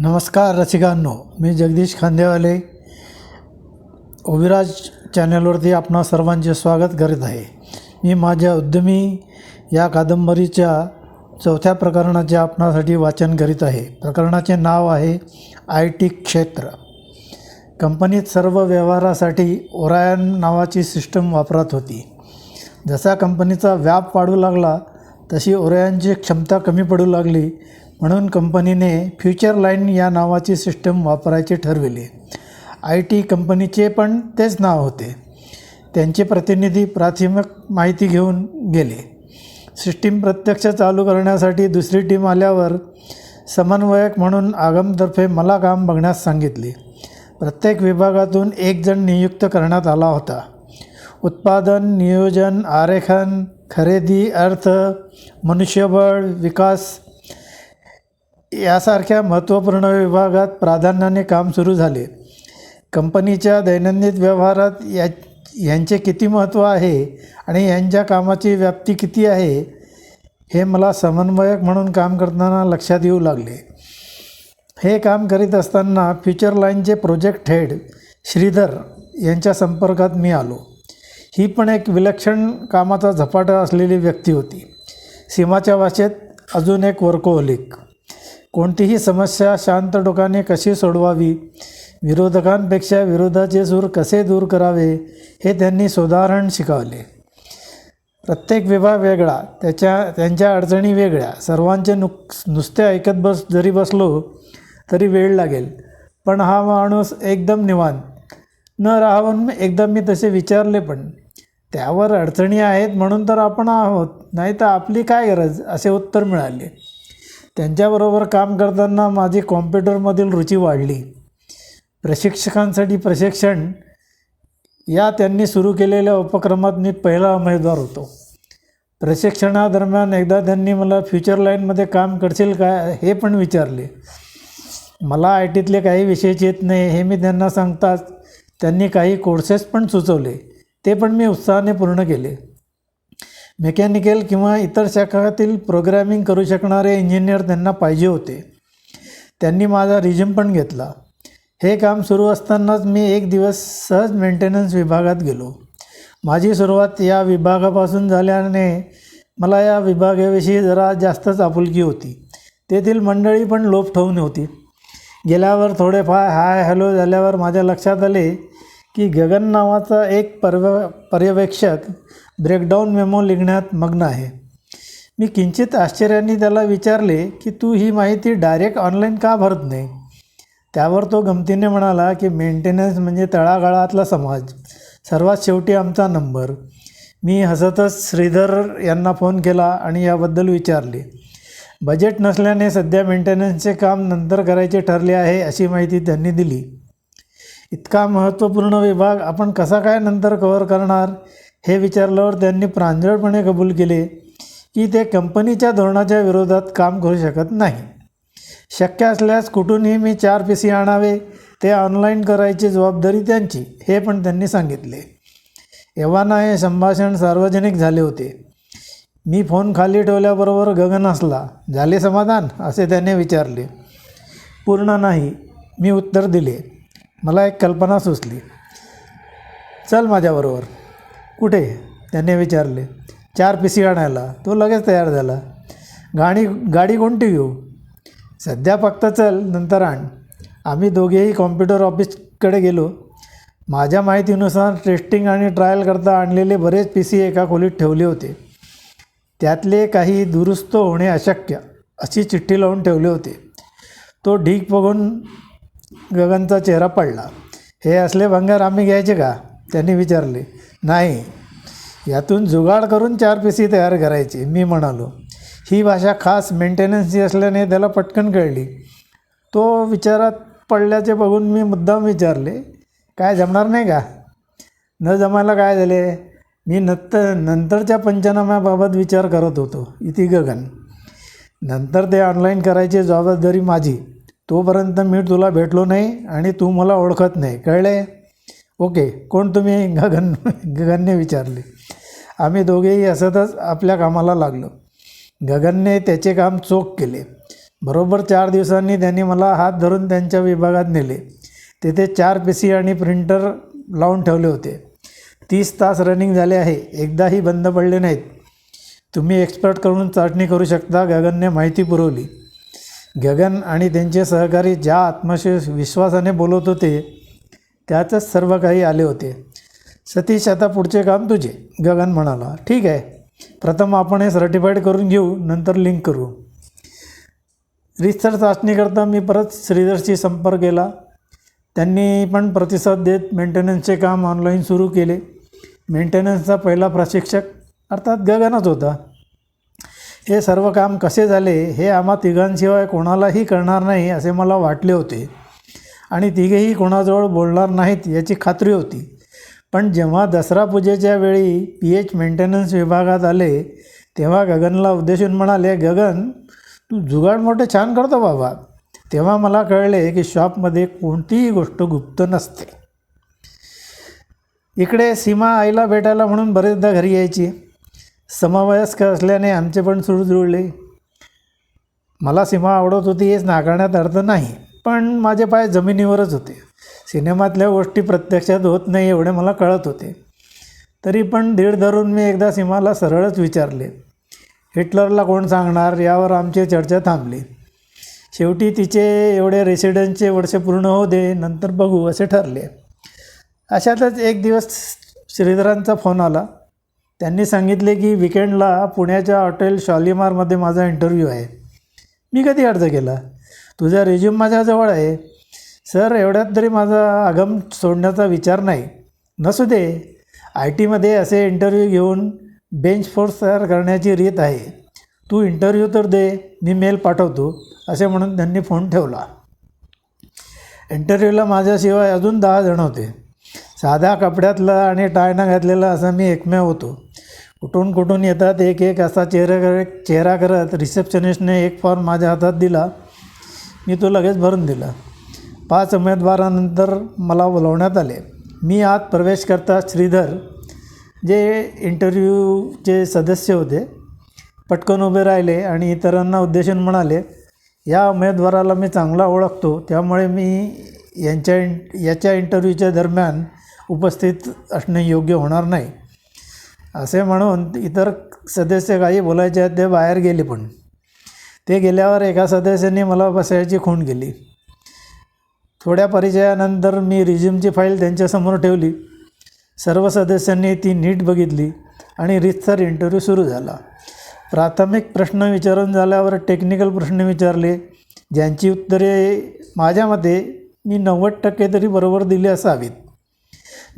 नमस्कार रसिकांनो मी जगदीश खांदेवाले. ओविराज चॅनलवरती आपणा सर्वांचे स्वागत करीत आहे. मी माझ्या उद्यमी या कादंबरीच्या चौथ्या प्रकरणाचे आपणासाठी वाचन करीत आहे. प्रकरणाचे नाव आहे आय टी क्षेत्र. कंपनीत सर्व व्यवहारासाठी ओरायन नावाची सिस्टम वापरत होती. जसा कंपनीचा व्याप वाढू लागला तशी ओरायनची क्षमता कमी पडू लागली म्हणून कंपनीने फ्युचर लाईन या नावाची सिस्टम वापरायचे ठरविले. आय टी कंपनीचे पण तेच नाव होते. त्यांचे प्रतिनिधी प्राथमिक माहिती घेऊन गेले. सिस्टीम प्रत्यक्ष चालू करण्यासाठी दुसरी टीम आल्यावर समन्वयक म्हणून आगमतर्फे मला काम बघण्यास सांगितले. प्रत्येक विभागातून एक जण नियुक्त करण्यात आला होता. उत्पादन नियोजन आरेखन खरेदी अर्थ मनुष्यबळ विकास यासारख्या महत्त्वपूर्ण विभागात प्राधान्याने काम सुरू झाले. कंपनीच्या दैनंदिन व्यवहारात या यांचे किती महत्त्व आहे आणि यांच्या कामाची व्याप्ती किती आहे हे मला समन्वयक म्हणून काम करताना लक्षात येऊ लागले. हे काम करीत असताना फ्युचर लाईनचे प्रोजेक्ट हेड श्रीधर यांच्या संपर्कात मी आलो. ही पण एक विलक्षण कामाचा झपाटा असलेली व्यक्ती होती. सीमाच्या भाषेत अजून एक वर्कोहोलिक. कोणतीही समस्या शांत डोकाने कशी सोडवावी? विरोधकांपेक्षा विरोधाचे सूर कसे दूर करावे? हे त्यांनी सुधारण शिकवले. प्रत्येक विभाग वेगळा त्याच्या त्यांच्या अडचणी वेगळ्या. सर्वांचे नुक नुसते ऐकत बस जरी बसलो तरी वेळ लागेल. पण हा माणूस एकदम निवांत. न राहावून एकदम मी तसे विचारले पण. त्यावर अडचणी आहेत म्हणून तर आपण आहोत. नाही तर आपली काय गरज? असे उत्तर मिळाले. त्यांच्याबरोबर काम करताना माझी कॉम्प्युटरमधील रुची वाढली. प्रशिक्षकांसाठी प्रशिक्षण या त्यांनी सुरू केलेल्या उपक्रमात मी पहिला उमेदवार होतो. प्रशिक्षणादरम्यान एकदा त्यांनी मला फ्युचर लाईनमध्ये काम करशील काय हे पण विचारले. मला आय टीतले काही विषयच येत नाही हे मी त्यांना सांगताच त्यांनी काही कोर्सेस पण सुचवले. ते पण मी उत्साहाने पूर्ण केले. मेकॅनिकल किंवा इतर शाखातील प्रोग्रॅमिंग करू शकणारे इंजिनियर त्यांना पाहिजे होते. त्यांनी माझा रिझ्यूम पण घेतला. हे काम सुरू असतानाच मी एक दिवस सहज मेंटेनन्स विभागात गेलो. माझी सुरुवात या विभागापासून झाल्याने मला या विभागाविषयी जरा जास्तच आपुलकी होती. तेथील मंडळी पण लोप ठेवून होती. गेल्यावर थोडेफार हाय हॅलो झाल्यावर माझ्या लक्षात आले की गगन नावाचा एक पर्व पर्यवेक्षक ब्रेकडाऊन मेमो लिहिण्यात मग्न आहे. मी किंचित आश्चर्याने त्याला विचारले की तू ही माहिती डायरेक्ट ऑनलाईन का भरत नाही? त्यावर तो गमतीने म्हणाला की मेंटेनन्स म्हणजे तळागाळातला समाज. सर्वात शेवटी आमचा नंबर मी हसतच श्रीधर यांना फोन केला आणि याबद्दल विचारले. बजेट नसल्याने सध्या मेंटेनन्सचे काम नंतर करायचे ठरले आहे अशी माहिती त्यांनी दिली. इतका महत्त्वपूर्ण विभाग आपण कसा काय नंतर कव्हर करणार? हे विचारल्यावर त्यांनी प्रांजळपणे कबूल केले की ते कंपनीच्या धोरणाच्या विरोधात काम करू शकत नाही. शक्य असल्यास कुठूनही मी चार पी सी आणावे ते ऑनलाईन करायची जबाबदारी त्यांची हे पण त्यांनी सांगितले. एव्हाना हे संभाषण सार्वजनिक झाले होते. मी फोन खाली ठेवल्याबरोबर गगन असला झाले समाधान? असे त्याने विचारले. पूर्ण नाही मी उत्तर दिले. मला एक कल्पना सुचली. चल माझ्याबरोबर. कुठे? त्याने विचारले. चार पिसी आणायला. तो लगेच तयार झाला. गाणी गाडी कोणती घेऊ? सध्या फक्त चल नंतर आण. आम्ही दोघेही कॉम्प्युटर ऑफिसकडे गेलो. माझ्या माहितीनुसार टेस्टिंग आणि ट्रायल करता आणलेले बरेच पी सी एका खोलीत ठेवले होते. त्यातले काही दुरुस्त होणे अशक्य अशी चिठ्ठी लावून ठेवले होते. तो ढीक बघून गगनचा चेहरा पडला. हे असले भंगार आम्ही घ्यायचे का? त्यांनी विचारले. नाही. यातून जुगाड करून चार पिसी तयार करायची मी म्हणालो. ही भाषा खास मेंटेनन्सची असल्याने त्याला पटकन कळली. तो विचारात पडल्याचे बघून मी मुद्दाम विचारले काय जमणार नाही का? न जमायला काय झाले? मी नंतर नंतरच्या पंचनाम्याबाबत विचार करत होतो. इति गगन नंतर ते ऑनलाईन करायची जबाबदारी माझी. तोपर्यंत मी तुला भेटलो नाही आणि तू मला ओळखत नाही. कळले? ओके. कोण तुम्ही? गगन गगनने विचारले. आम्ही दोघेही असतच आपल्या कामाला लागलो. गगनने त्याचे काम चोख केले. बरोबर चार दिवसांनी त्यांनी मला हात धरून त्यांच्या विभागात नेले. तेथे चार पी सी आणि प्रिंटर लावून ठेवले होते. तीस तास रनिंग झाले आहे. एकदाही बंद पडले नाहीत. तुम्ही एक्सपर्टकडून चाचणी करू शकता गगनने माहिती पुरवली. गगन आणि त्यांचे सहकारी ज्या आत्मशेष विश्वासाने बोलत होते त्यातच सर्व काही आले होते. सतीश आता पुढचे काम तुझे गगन म्हणाला. ठीक आहे. प्रथम आपण हे सर्टिफाईड करून घेऊ नंतर लिंक करू. रिसर्च चाचणीकरता मी परत श्रीधरशी संपर्क केला. त्यांनी पण प्रतिसाद देत मेंटेनन्सचे काम ऑनलाईन सुरू केले. मेंटेनन्सचा पहिला प्रशिक्षक अर्थात गगनच होता. हे सर्व काम कसे झाले हे आम्हा तिघांशिवाय कोणालाही कळणार नाही असे मला वाटले होते. आणि तिघेही कोणाजवळ बोलणार नाहीत याची खात्री होती. पण जेव्हा दसरा पूजेच्या वेळी पी एच मेंटेनन्स विभागात आले तेव्हा गगनला उद्देशून म्हणाले गगन तू जुगाड मोठे छान करतो बाबा. तेव्हा मला कळले की शॉपमध्ये कोणतीही गोष्ट गुप्त नसते. इकडे सीमा आईला भेटायला म्हणून बरेचदा घरी यायची. समवयस्क असल्याने आमचे पण सूर जुळले. मला सीमा आवडत होती हेच नाकारण्यात अर्थ नाही पण माझे पाय जमिनीवरच होते. सिनेमातल्या गोष्टी प्रत्यक्षात होत नाही एवढे मला कळत होते. तरी पण दीड धरून मी एकदा सीमाला सरळच विचारले हिटलरला कोण सांगणार? यावर आमची चर्चा थांबली. शेवटी तिचे एवढे रेसिडेन्सचे वर्ष पूर्ण होऊ दे नंतर बघू असे ठरले. अशातच एक दिवस श्रीधरांचा फोन आला. त्यांनी सांगितले की विकेंडला पुण्याच्या हॉटेल शालिमारमध्ये माझा इंटरव्ह्यू आहे. मी कधी अर्ज केला? तुझा रेझ्यूम माझ्याजवळ आहे. सर एवढ्यात तरी माझा आगम सोडण्याचा विचार नाही. नसू दे. आय टीमध्ये असे इंटरव्ह्यू घेऊन बेंच फोर्स तयार करण्याची रीत आहे. तू इंटरव्ह्यू तर दे. मी मेल पाठवतो. असे म्हणून त्यांनी फोन ठेवला. इंटरव्ह्यूला माझ्याशिवाय अजून दहा जण होते. साध्या कपड्यातलं आणि टायनं घातलेलं घातलेला मी एकमेव होतो. कुठून कुठून येतात एक एक असा चेहरा कर चेहरा करत रिसेप्शनिस्टने एक फॉर्म माझ्या हातात दिला. मी तो लगेच भरून दिला. पाच उमेदवारानंतर मला बोलवण्यात आले. मी आत प्रवेश करता श्रीधर जे इंटरव्ह्यूचे सदस्य होते पटकन उभे राहिले आणि इतरांना उद्देशून म्हणाले या उमेदवाराला मी चांगला ओळखतो. त्यामुळे मी यांच्या याच्या इंटरव्ह्यूच्या दरम्यान उपस्थित असणे योग्य होणार नाही. असे म्हणून इतर सदस्य काही बोलायचे आहेत ते बाहेर गेले पण. ते गेल्यावर एका सदस्याने मला बसायची खूण केली. थोड्या परिचयानंतर मी रिझ्यूमची फाईल त्यांच्यासमोर ठेवली. सर्व सदस्यांनी ती नीट बघितली आणि रितसर इंटरव्ह्यू सुरू झाला. प्राथमिक प्रश्न विचारून झाल्यावर टेक्निकल प्रश्न विचारले ज्यांची उत्तरे माझ्या मते मी नव्वद टक्के तरी बरोबर दिली असावीत.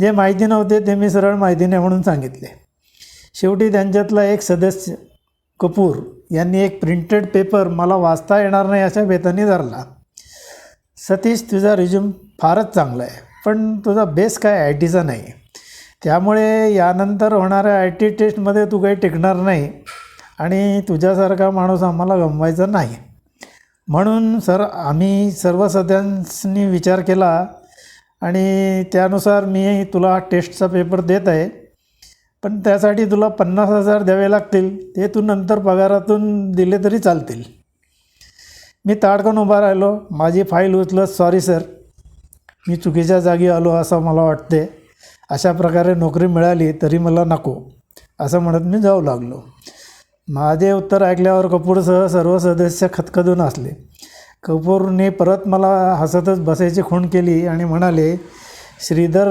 जे माहिती नव्हते ते मी सरळ माहितीने म्हणून सांगितले. शेवटी त्यांच्यातला एक सदस्य कपूर यांनी एक प्रिंटेड पेपर मला वाचता येणार नाही अशा बेताने धरला. सतीश तुझा रिझ्यूम फारच चांगला आहे पण तुझा बेस काय आय टीचा नाही. त्यामुळे यानंतर होणाऱ्या आय टी टेस्टमध्ये तू काही टिकणार नाही आणि तुझ्यासारखा माणूस आम्हाला गमवायचा नाही. म्हणून सर आम्ही सर्व सदस्यांनी विचार केला आणि त्यानुसार मी तुला टेस्टचा पेपर देत आहे. पण त्यासाठी तुला पन्नास हजार द्यावे लागतील. ते तू नंतर पगारातून दिले तरी चालतील. मी ताडकन उभा राहिलो. माझी फाईल उचलत सॉरी सर मी चुकीच्या जागी आलो असं मला वाटते अशा प्रकारे नोकरी मिळाली तरी मला नको. असं म्हणत मी जाऊ लागलो. माझे उत्तर ऐकल्यावर कपूरसह सर्व सदस्य खतखदून असले कपूरने परत मला हसतच बसायची खूण केली आणि म्हणाले श्रीधर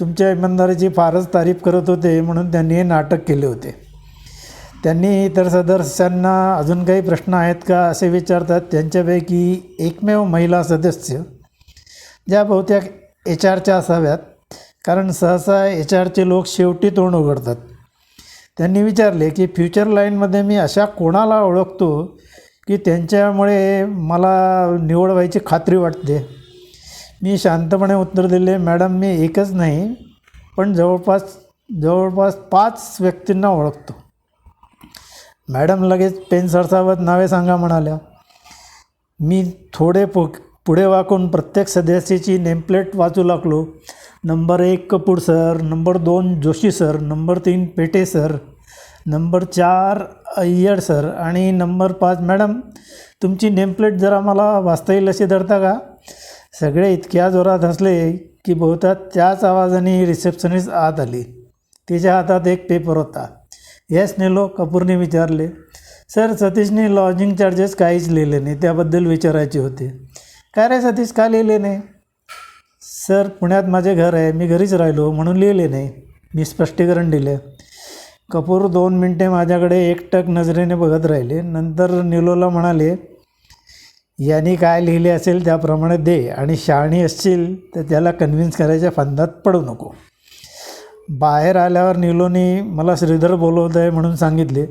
तुमच्या इमानदारीची फारच तारीफ करत होते म्हणून त्यांनी हे नाटक केले होते. त्यांनी इतर सदस्यांना अजून काही प्रश्न आहेत का असे विचारतात त्यांच्यापैकी एकमेव महिला सदस्य ज्या बहुतेक एच आरच्या असाव्यात कारण सहसा एच आरचे लोक शेवटी तोंड उघडतात. त्यांनी विचारले की फ्युचर लाईनमध्ये मी अशा कोणाला ओळखतो की त्यांच्यामुळे मला निवड व्हायची खात्री वाटते. मी शांतपणे उत्तर दिले मॅडम मी एकच नाही पण जवळपास जवळपास पाच व्यक्तींना ओळखतो. मॅडम लगेच पेन सरसावत नावे सांगा म्हणाल्या. मी थोडे पु पुढे वाकून प्रत्येक सदस्याची नेमप्लेट वाचू लागलो. नंबर एक कपूर सर नंबर दोन जोशी सर नंबर तीन पेटे सर नंबर चार अय्यड सर. आणि नंबर पाच मॅडम तुमची नेमप्लेट जरा मला वाचता येईल असे धरता का? सगळे इतक्या जोरात हसले की बहुतात त्याच आवाजाने रिसेप्शनिस्ट आत आली. तिच्या हातात एक पेपर होता. यस नेलो कपूरने विचारले सर सतीशने लॉजिंग चार्जेस काहीच लिहिले नाही त्याबद्दल विचारायचे होते. काय रे सतीश का लिहिले नाही? सर पुण्यात माझे घर आहे मी घरीच राहिलो म्हणून लिहिले नाही. मी स्पष्टीकरण दिले. कपूर दोन मिनटे माझ्याकडे एकटक नजरेने बघत राहिले. नंतर निलोला म्हणाले यांनी काय लिहिले असेल त्याप्रमाणे दे आणि शहाणी असशील तर त्याला कन्व्हिन्स करायच्या फंदात पडू नको. बाहेर आल्यावर निलोनी मला श्रीधर बोलवत आहे म्हणून सांगितले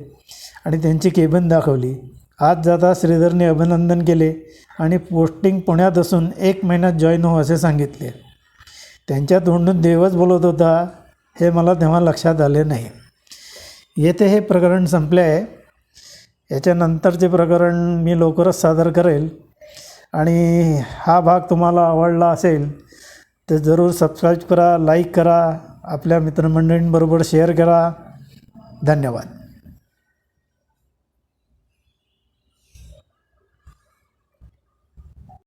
आणि त्यांची केबिन दाखवली. आज जाता श्रीधरने अभिनंदन केले आणि पोस्टिंग पुण्यात असून एक महिन्यात जॉईन हो असे सांगितले. त्यांच्या तोंडून देवच बोलत होता हे मला तेव्हा लक्षात आले नाही. येथे हे प्रकरण संपले आहे. याच्यानंतरचे प्रकरण मी लवकरच सादर करेल आणि हा भाग तुम्हाला आवडला असेल तर जरूर सबस्क्राईब करा लाईक करा आपल्या मित्रमंडळींबरोबर शेअर करा. धन्यवाद.